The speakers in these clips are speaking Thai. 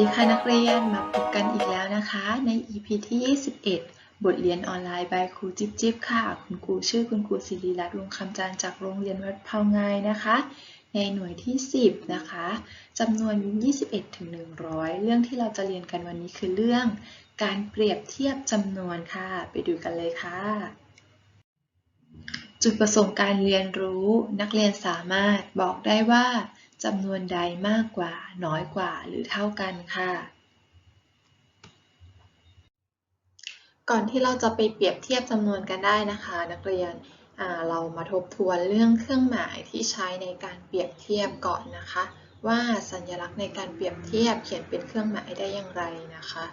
ดีค่ะนักเรียนมาพบกันอีกแล้วนะคะ ใน EP ที่ 21 บทเรียนออนไลน์ by ครูจิ๊บจิ๊บค่ะ คุณครูชื่อคุณครูศิริรัตน์วงคำจันทร์จากโรงเรียนวัดเผาไงนะคะ ในหน่วยที่ 10 นะคะจำนวน 21ถึง100 เรื่องที่เราจะเรียนกันวันนี้คือเรื่อง การเปรียบเทียบจำนวนค่ะ ไปดูกันเลยค่ะ จุดประสงค์การเรียนรู้ นักเรียนสามารถบอกได้ว่า จำนวนใดมากกว่า น้อยกว่า หรือเท่ากันค่ะ ก่อนที่เราจะไปเปรียบเทียบจำนวนกันได้นะคะ นักเรียนเรามาทบทวนเรื่องเครื่องหมายที่ใช้ในการเปรียบเทียบก่อนนะคะ ว่าสัญลักษณ์ในการเปรียบเทียบเขียนเป็นเครื่องหมายได้อย่างไรนะคะ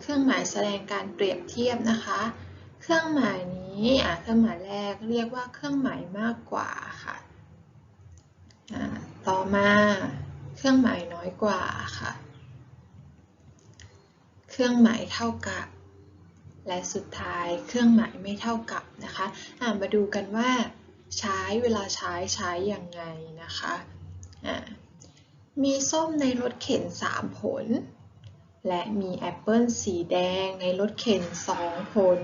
เครื่องหมายแสดงการเปรียบเทียบนะคะ เครื่องหมายนี้เครื่องหมายแรกเรียกว่าเครื่องหมายมากกว่าค่ะ ต่อมาเครื่องหมายน้อยกว่าค่ะ เครื่องหมายเท่ากับ และสุดท้ายเครื่องหมายไม่เท่ากับนะคะมาดูกันว่า ใช้เวลาใช้ใช้อย่างไงนะคะมีส้มในรถเข็น 3 ผล และมีแอปเปิลสีแดงในรถเข็น 2 ผล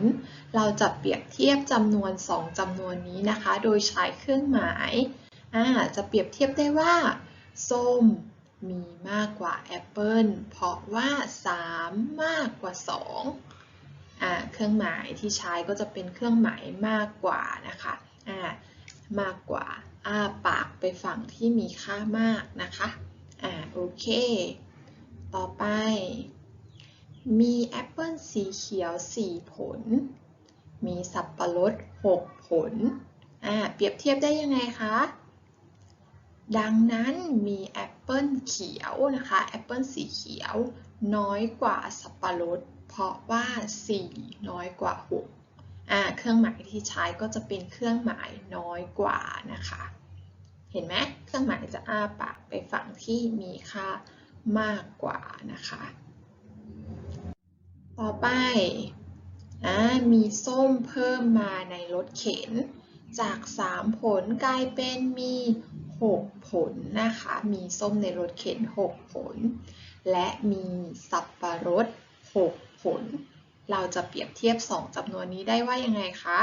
เราจะเปรียบเทียบจำนวน 2จำนวนนี้นะคะ โดยใช้เครื่องหมาย จะเปรียบเทียบได้ว่าส้มมีมากกว่าแอปเปิลเพราะว่า 3 มากกว่า2เครื่องหมายที่ใช้ก็จะเป็นเครื่องหมายมากกว่านะคะมากกว่าอ้าปากไปฝั่งที่มีค่ามากนะคะอ่าโอเค ต่อไป มีแอปเปิลสีเขียว 4 ผล มีสับปะรด 6 ผลอ่าเปรียบเทียบได้ยังไงคะ ดังนั้นมีแอปเปิลเขียวนะคะแอปเปิลสีเขียว น้อยกว่าสับปะรด เพราะว่า 4 น้อยกว่า 6 อ่า เครื่องหมายที่ใช้ก็จะเป็นเครื่องหมายน้อยกว่านะคะ เห็นไหมเครื่องหมายจะอ้าปากไปฝั่งที่มีค่ามากกว่านะคะ ต่อไปอ่ามีส้มเพิ่มมาในรถเข็น จาก 3 ผลกลายเป็นมี 6 ผลนะคะ มีส้มในรถเข็น 6 ผล และมีสับปะรด 6 ผล เราจะเปรียบเทียบ 2จำนวนนี้ได้ว่ายังไงคะ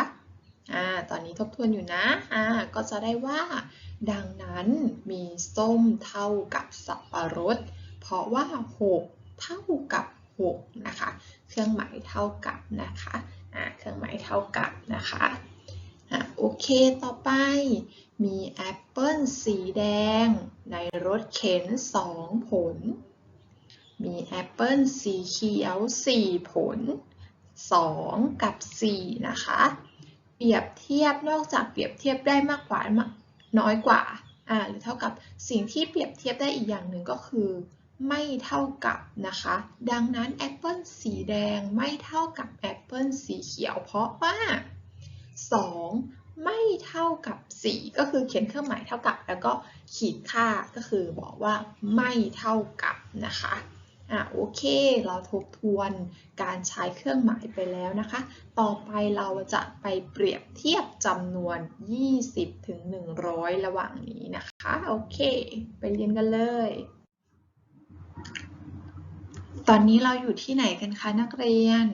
อ่า ตอนนี้ทบทวนอยู่นะ อ่า ก็จะได้ว่า ดังนั้นมีส้มเท่ากับสับปะรด เพราะว่า 6 เท่ากับ 6 นะคะ เครื่องหมายเท่ากับนะคะ อ่า เครื่องหมายเท่ากับนะคะ อ่า โอเค ต่อไป มีแอปเปิ้ลสีแดง ในรถเข็น2ผล มีแอปเปิ้ลสีเขียว4ผล 2 กับ 4 นะคะ เปรียบเทียบนอกจากเปรียบเทียบได้มากกว่าน้อยกว่าอ่าหรือเท่ากับสิ่งที่เปรียบเทียบได้อีกอย่างหนึ่งก็คือ ไม่เท่ากับนะคะ ดังนั้นแอปเปิลสีแดงไม่เท่ากับแอปเปิลสีเขียวเพราะว่า 2 ไม่เท่ากับ 4 ก็คือเขียนเครื่องหมายเท่ากับ แล้วก็ขีดค่าก็คือบอกว่าไม่เท่ากับนะคะอะโอเค เราทบทวนการใช้เครื่องหมายไปแล้วนะคะ ต่อไปเราจะไปเปรียบเทียบจำนวน 20 ถึง 100 ระหว่างนี้นะคะ โอเค ไปเรียนกันเลย ตอนนี้เราอยู่ที่ไหนกันคะนักเรียน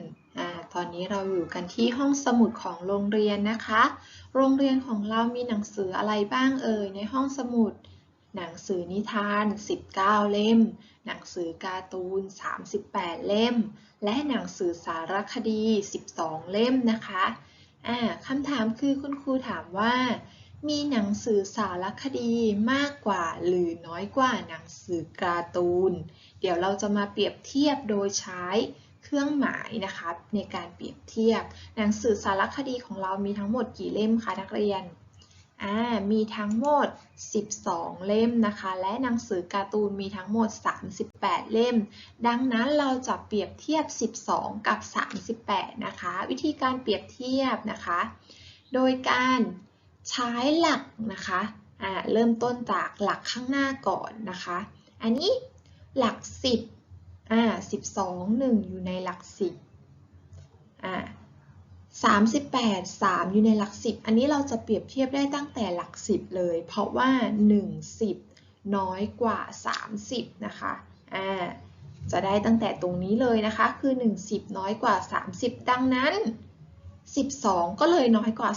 ตอนนี้เราอยู่กันที่ห้องสมุดของโรงเรียนนะคะ โรงเรียนของเรามีหนังสืออะไรบ้างเอ่ยในห้องสมุด หนังสือนิทาน 19 เล่ม หนังสือการ์ตูน 38 เล่ม และหนังสือสารคดี 12 เล่มนะคะอ่าคำถามคือคุณครูถามว่า มีหนังสือสารคดีมากกว่าหรือน้อยกว่าหนังสือการ์ตูน เดี๋ยวเราจะมาเปรียบเทียบโดยใช้ เครื่องหมายนะคะในการเปรียบเทียบ หนังสือสารคดีของเรามีทั้งหมดกี่เล่มคะนักเรียนอ่ามีทั้งหมด 12 เล่มนะคะ และหนังสือการ์ตูนมีทั้งหมด 38 เล่ม ดังนั้นเราจะเปรียบเทียบ 12 กับ 38 นะคะ วิธีการเปรียบเทียบนะคะ โดยการใช้หลักนะคะอ่าเริ่มต้นจากหลักข้างหน้าก่อนนะคะ อันนี้หลัก 10 อ่าสิบสองหนึ่งอยู่ในหลักสิบอ่าสามสิบแปดสามอยู่ในหลักสิบอันนี้เราจะเปรียบเทียบได้ตั้งแต่หลักสิบเลย เพราะว่าหนึ่งสิบน้อยกว่าสามสิบนะคะอ่าจะได้ตั้งแต่ตรงนี้เลยนะคะ คือ1 10น้อยกว่า 30 ดังนั้น 12 ก็เลยน้อยกว่า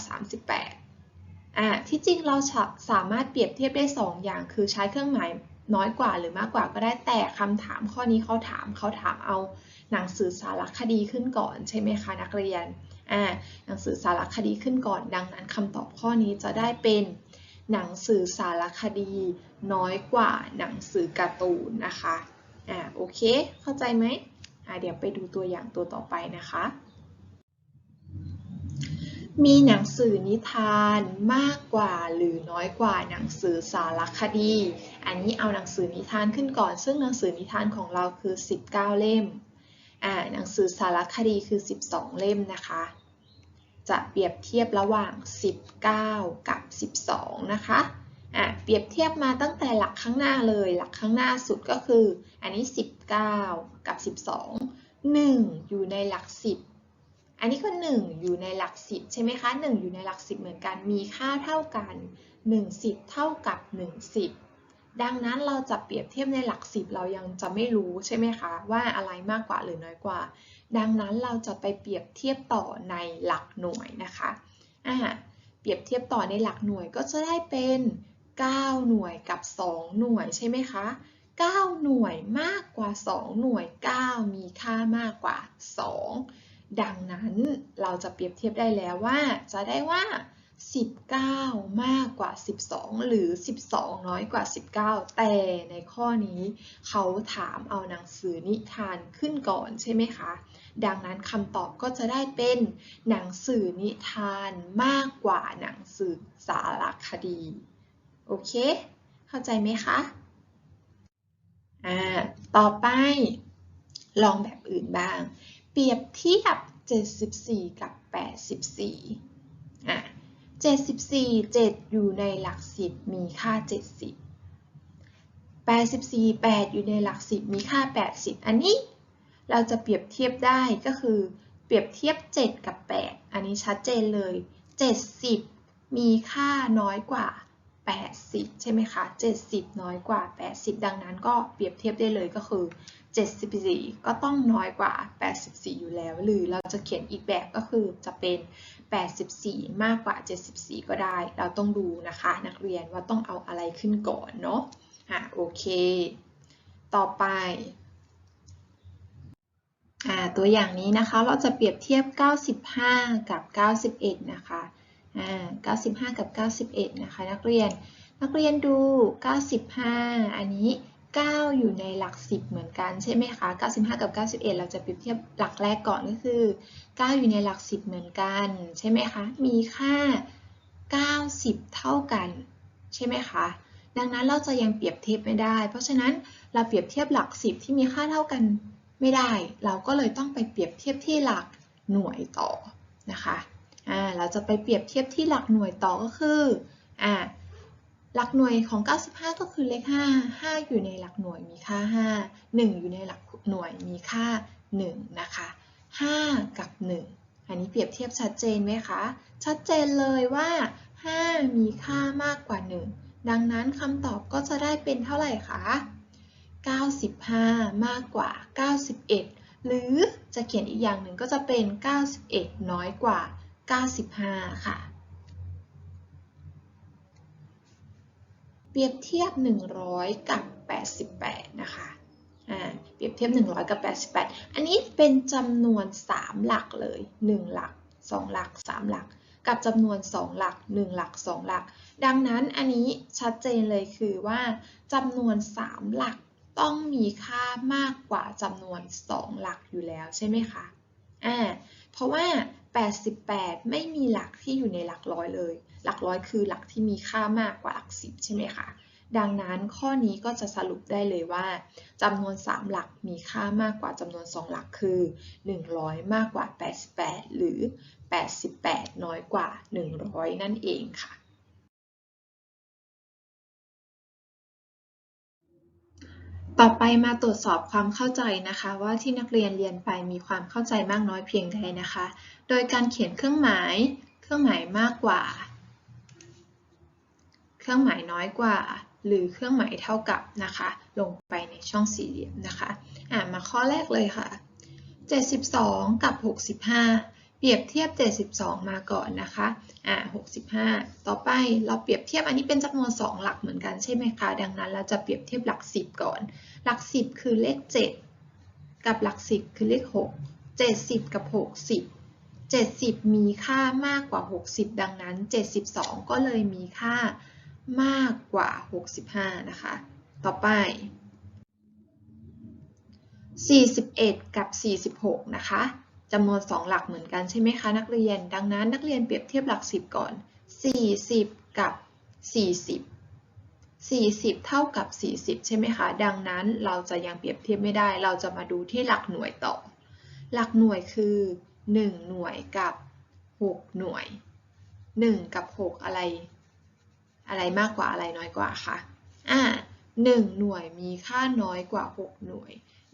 38อ่าที่จริงเราสามารถเปรียบเทียบได้ 2 อย่าง คือใช้เครื่องหมาย น้อยกว่าหรือมากกว่าก็ได้แต่คำถามข้อนี้เขาถามเขาถามเอาหนังสือสารคดีขึ้นก่อนใช่ไหมคะนักเรียนอ่าหนังสือสารคดีขึ้นก่อน ดังนั้นคำตอบข้อนี้จะได้เป็นหนังสือสารคดีน้อยกว่าหนังสือการ์ตูนนะคะอ่าโอเค เข้าใจไหมอ่าเดี๋ยวไปดูตัวอย่างตัวต่อไปนะคะ มีหนังสือนิทานมากกว่าหรือน้อยกว่าหนังสือสารคดี อันนี้เอาหนังสือนิทานขึ้นก่อน ซึ่งหนังสือนิทานของเราคือ 19 เล่ม อ่า หนังสือสารคดีคือ 12 เล่มนะคะ จะเปรียบเทียบระหว่าง 19 กับ 12 นะคะ อะเปรียบเทียบมาตั้งแต่หลักข้างหน้าเลย หลักข้างหน้าสุดก็คือ อันนี้ 19 กับ 12 1 อยู่ในหลัก 10 อันนี้ก็1อยู่ในหลัก10ใช่ไหมคะ 1 อยู่ในหลัก10เหมือนกัน มีค่าเท่ากัน1 10เท่ากับ1 10ดังนั้นเราจะเปรียบเทียบในหลัก10เรายังจะไม่รู้ใช่ไหมคะ ว่าอะไรมากกว่าหรือน้อยกว่า ดังนั้นเราจะไปเปรียบเทียบต่อในหลักหน่วยนะคะอ่าเปรียบเทียบต่อในหลักหน่วยก็จะได้เป็น 9 หน่วยกับ 2 หน่วยใช่ไหมคะ 9 หน่วยมากกว่า 2 หน่วย 9 มีค่ามากกว่า 2 ดังนั้นเราจะเปรียบเทียบได้แล้วว่า จะได้ว่า 19 มากกว่า 12 หรือ 12 น้อยกว่า 19 แต่ในข้อนี้เขาถามเอาหนังสือนิทานขึ้นก่อนใช่ไหมคะ ดังนั้นคำตอบก็จะได้เป็นหนังสือนิทานมากกว่าหนังสือสารคดี โอเค เข้าใจไหมคะอ่าต่อไปลองแบบอื่นบ้าง เปรียบเทียบ 74 กับ 84อะ74 7 อยู่ในหลัก 10 มีค่า 70 84 8 อยู่ในหลัก 10 มีค่า 80 อันนี้เราจะเปรียบเทียบได้ก็คือเปรียบเทียบ 7 กับ 8 อันนี้ชัดเจนเลย 70 มีค่าน้อยกว่า 80 ใช่ไหมคะ 70 น้อยกว่า 80 ดังนั้นก็เปรียบเทียบได้เลยก็คือ 74 ก็ต้องน้อยกว่า 84 อยู่แล้ว หรือเราจะเขียนอีกแบบก็คือจะเป็น 84 มากกว่า 74 ก็ได้ เราต้องดูนะคะ นักเรียนว่าต้องเอาอะไรขึ้นก่อนเนาะอะโอเค ต่อไปอ่าตัวอย่างนี้นะคะเราจะเปรียบเทียบ 95 กับ 91 นะคะ 95 กับ 91 นะคะ นักเรียน นักเรียนดู 95 อันนี้ 9 อยู่ในหลัก 10 เหมือนกันใช่ไหมคะ 95 กับ 91 เราจะเปรียบเทียบหลักแรกก่อนก็คือ 9 อยู่ในหลัก 10 เหมือนกัน ใช่ไหมคะ มีค่า 90 เท่ากัน ใช่ไหมคะ ดังนั้นเราจะยังเปรียบเทียบไม่ได้ เพราะฉะนั้นเราเปรียบเทียบหลัก 10 ที่มีค่าเท่ากันไม่ได้ เราก็เลยต้องไปเปรียบเทียบที่หลักหน่วยต่อนะคะ อ่าเราจะไปเปรียบเทียบที่หลักหน่วยต่อก็คืออ่าหลักหน่วยของ 95 ก็คือเลข 5 5 อยู่ในหลักหน่วยมีค่า 5 1 อยู่ในหลักหน่วยมีค่า 1 นะคะ 5 กับ 1 อันนี้เปรียบเทียบชัดเจนไหมคะ ชัดเจนเลยว่า 5 มีค่ามากกว่า 1 ดังนั้นคำตอบก็จะได้เป็นเท่าไหร่คะ 95 มากกว่า 91 หรือจะเขียนอีกอย่างหนึ่งก็จะเป็น 91 น้อยกว่า 95 ค่ะ เปรียบเทียบ 100 กับ 88 นะคะอ่าเปรียบเทียบ 100 กับ 88 อันนี้เป็นจำนวน 3 หลักเลย 1 หลัก 2 หลัก 3 หลัก กับจำนวน 2 หลัก 1 หลัก 2 หลัก ดังนั้นอันนี้ชัดเจนเลยคือว่าจำนวน 3 หลักต้องมีค่ามากกว่าจำนวน 2 หลักอยู่แล้วใช่ไหมคะอ่าเพราะว่า 88 ไม่มีหลักที่อยู่ในหลักร้อยเลย หลักร้อยคือหลักที่มีค่ามากกว่าหลัก10 ใช่ไหมคะ ดังนั้นข้อนี้ก็จะสรุปได้เลยว่าจำนวน 3 หลักมีค่ามากกว่าจำนวน 2 หลักคือ 100 มากกว่า 88 หรือ 88 น้อยกว่า 100 นั่นเองค่ะ ต่อไปมาตรวจสอบความเข้าใจนะคะ ว่าที่นักเรียนเรียนไปมีความเข้าใจมากน้อยเพียงใดนะคะ โดยการเขียนเครื่องหมาย เครื่องหมายมากกว่า เครื่องหมายน้อยกว่า หรือเครื่องหมายเท่ากับนะคะ ลงไปในช่องสี่เหลี่ยมนะคะ อ่ามาข้อแรกเลยค่ะ 72 กับ 65 เปรียบเทียบ 72 มาก่อนนะคะ อ่า65 ต่อไปเราเปรียบเทียบอันนี้เป็นจำนวน 2 หลักเหมือนกันใช่ไหมคะ ดังนั้นเราจะเปรียบเทียบหลัก 10 ก่อน หลัก 10 คือเลข 7 กับหลัก 10 คือเลข 6 70 กับ 60 70 มีค่ามากกว่า 60 ดังนั้น 72 ก็เลยมีค่ามากกว่า 65 นะคะ ต่อไป41 กับ 46 นะคะ จำนวน 2 หลักเหมือนกันใช่ไหมคะนักเรียน ดังนั้นนักเรียนเปรียบเทียบหลัก 10 ก่อน 40 กับ 40 40 เท่ากับ 40 ใช่ไหมคะ ดังนั้นเราจะยังเปรียบเทียบไม่ได้ เราจะมาดูที่หลักหน่วยต่อ หลักหน่วยคือ 1 หน่วยกับ 6 หน่วย 1 กับ 6 อะไร อะไรมากกว่าอะไรน้อยกว่าคะอ่า1หน่วยมีค่าน้อยกว่า 6 หน่วย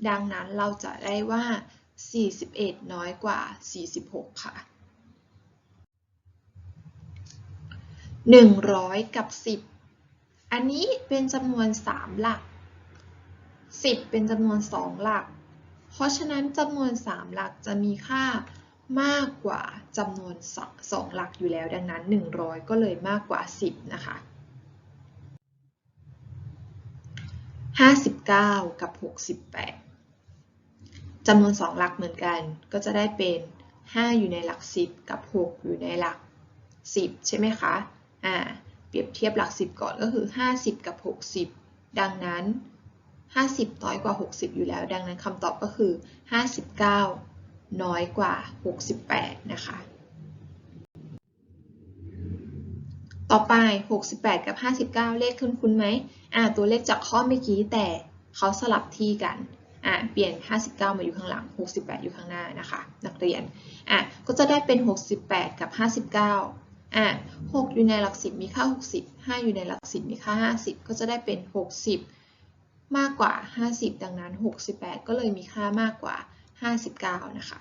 ดังนั้นเราจะได้ว่า 41 น้อยกว่า 46 ค่ะ 100 กับ 10 อันนี้เป็นจำนวน 3 หลัก 10 เป็นจำนวน 2 หลัก เพราะฉะนั้นจำนวน 3 หลักจะมีค่ามากกว่าจำนวน 2 หลักอยู่แล้ว ดังนั้น 100 ก็เลยมากกว่า 10 นะคะ 59 กับ 68 จำนวน 2 หลักเหมือนกัน ก็จะได้เป็น 5 อยู่ในหลัก 10 กับ 6 อยู่ในหลัก 10 ใช่ไหมคะ อ่า เปรียบเทียบหลัก 10 ก่อนก็คือ 50 กับ 60 ดังนั้น 50 น้อยกว่า 60 อยู่แล้ว ดังนั้นคำตอบก็คือ 59 น้อยกว่า 68 นะคะ ต่อไป 68 กับ 59 เลขคุ้นคุ้นไหมอ่า ตัวเลขจากข้อเมื่อกี้แต่เขาสลับที่กัน อ่าเปลี่ยน 59 มาอยู่ข้างหลัง 68 อยู่ข้างหน้านะคะ นักเรียนอะก็จะได้เป็น 68 กับ 59อะ6อยู่ในหลัก10มีค่า 60 5 อยู่ในหลัก10มีค่า 50 ก็จะได้เป็น 60 มากกว่า 50 ดังนั้น 68 ก็เลยมีค่ามากกว่า 59 นะคะ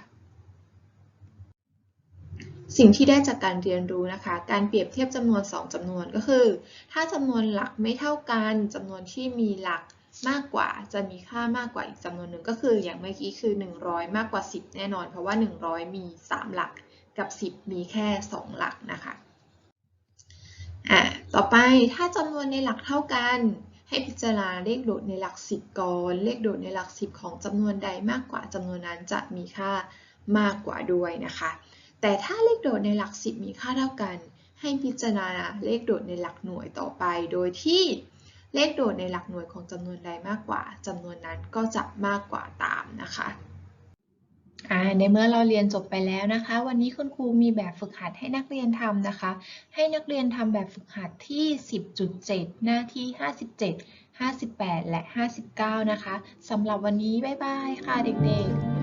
สิ่งที่ได้จากการเรียนรู้นะคะ การเปรียบเทียบจำนวน 2จำนวนก็คือ ถ้าจำนวนหลักไม่เท่ากันจำนวนที่มีหลัก มากกว่าจะมีค่ามากกว่าอีกจำนวนหนึ่งก็คืออย่างเมื่อกี้คือ 100 มากกว่า 10 แน่นอน เพราะว่า 100 มี 3 หลักกับ 10 มีแค่ 2 หลักนะคะอ่าต่อไปถ้าจำนวนในหลักเท่ากัน ให้พิจารณาเลขโดดในหลัก 10ก่อนเลขโดดในหลัก 10 ของจำนวนใดมากกว่าจำนวนนั้นจะมีค่ามากกว่าด้วยนะคะ แต่ถ้าเลขโดดในหลัก 10 มีค่าเท่ากัน ให้พิจารณาเลขโดดในหลักหน่วยต่อไป โดยที่ เลขโดดในหลักหน่วยของจำนวนใดมากกว่าจำนวนนั้นก็จะมากกว่าตามนะคะในเมื่อเราเรียนจบไปแล้วนะคะ วันนี้คุณครูมีแบบฝึกหัดให้นักเรียนทำนะคะ ให้นักเรียนทำแบบฝึกหัดที่ 10.7 หน้าที่ 57 58 และ 59 นะคะสำหรับวันนี้ บ๊ายบายค่ะเด็กๆ